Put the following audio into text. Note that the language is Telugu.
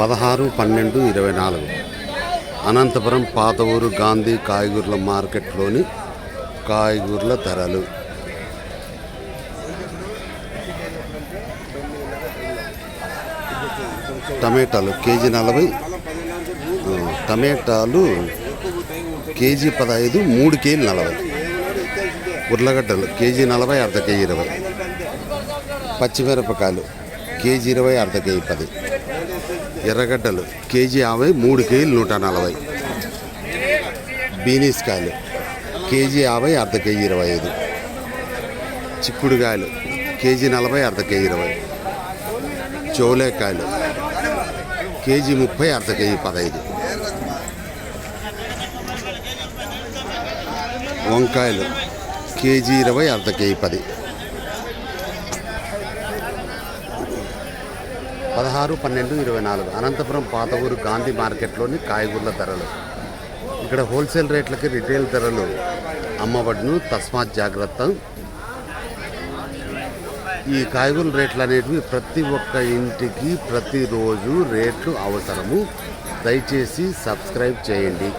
పదహారు పన్నెండు ఇరవై నాలుగు. అనంతపురం పాత ఊరు గాంధీ కాయగూరల మార్కెట్లోని కాయగూరల ధరలు. టమాటాలు కేజీ నలభై టమాటాలు కేజీ పదహైదు మూడు కేజీలు నలభై. ఉర్లగడ్డలు కేజీ నలభై అర్ధ కేజీ ఇరవై. పచ్చిమిరపకాయలు కేజీ ఇరవై అర్ధ కేజీ పది. ఎర్రగడ్డలు కేజీ యాభై మూడు కేజీలు నూట నలభై. బీనీస్ కాయలు కేజీ యాభై అర్ధ కేజీ ఇరవై ఐదు. చిక్కుడుకాయలు కేజీ నలభై అర్ధ కేజీ ఇరవై. చోలేకాయలు కేజీ ముప్పై అర్ధ కేజీ పదహైదు. వంకాయలు కేజీ ఇరవై అర్ధ కేజీ పది. పదహారు పన్నెండు ఇరవై నాలుగు. అనంతపురం పాత ఊరు గాంధీ మార్కెట్లోని కాయగూరల ధరలు. ఇక్కడ హోల్సేల్ రేట్లకి రిటైల్ ధరలు. అమ్మబడును తస్మాత్ జాగ్రత్త. ఈ కాయగూరల రేట్లు అనేటివి ప్రతి ఒక్క ఇంటికి ప్రతిరోజు రేట్లు అవసరము. దయచేసి సబ్స్క్రైబ్ చేయండి.